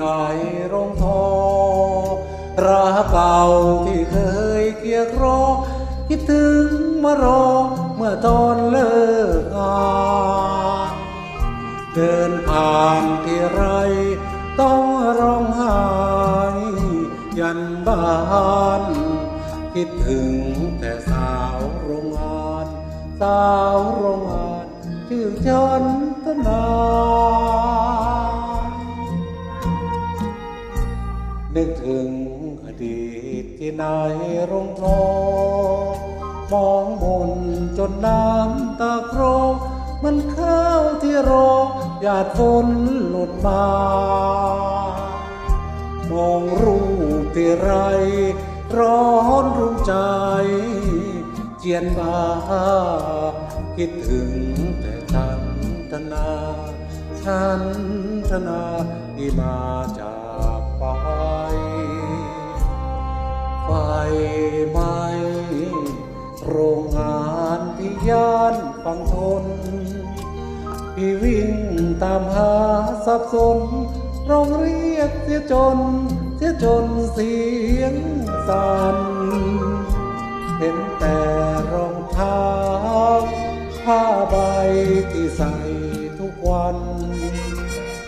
นายรงทอรักเก่าที่เคยเกียกรอคิดถึงมารอเมื่อตอนเลิกงานเดินผ่านที่ไรต้องร้องไห้ยันบ้านคิดถึงแต่สาวโรงงาน สาวโรงงานชื่อจันทนา นึกถึงอดีตที่นายรงทองมองบนจนน้ำตาครมันข้าวที่รอหยาดฝนหลุดมา มองรูปที่ไร ร้อนรุ่มใจ เจียนบาคิดถึงแต่ฉันธนา ฉันธนาที่มาจาก ไฟไหมโรงงานที่ย่านฝั่งทน พี่วิ่งตามหาสับสนร้องเรียกเสียจน เสียจนเสียงสั่นเห็นแต่รองเท้าผ้าใบที่ใส่ทุกวัน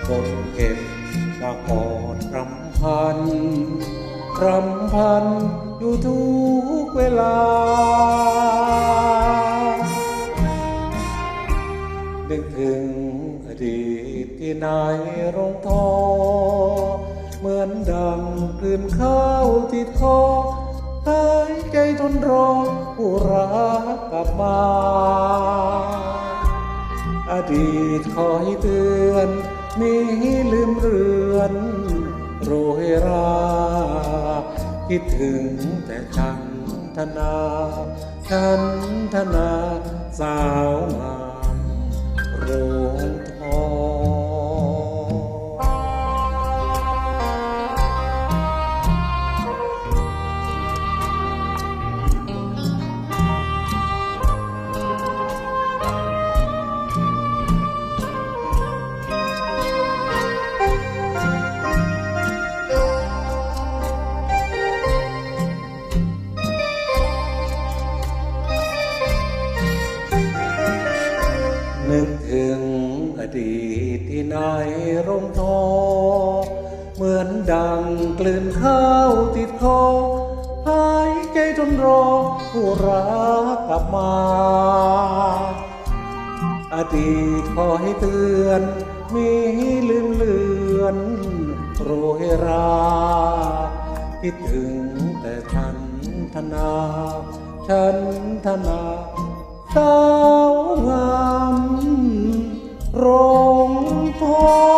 คนเก็บมากอดรำพัน รำพันอยู่ทุกเวลา นึกถึงอดีตที่นายรงทอ เหมือนดังกลืนข้าวติดคอหายใจทนรอผู้รักกลับมา อดีตคอยเตือน มีลืมเรือนโรยรา คิดถึงแต่ฉันธนาฉันธนาสาวงามโร ดีที่นายร่มทอ เหมือนดังกลืนข้าวติดคอหายใจทนรอผู้รักกลับมา อดีตคอยเตือน มีลืมเลือนโรยราคิดถึงแต่ฉันธนา ฉันธนาสาวงาม รงทอง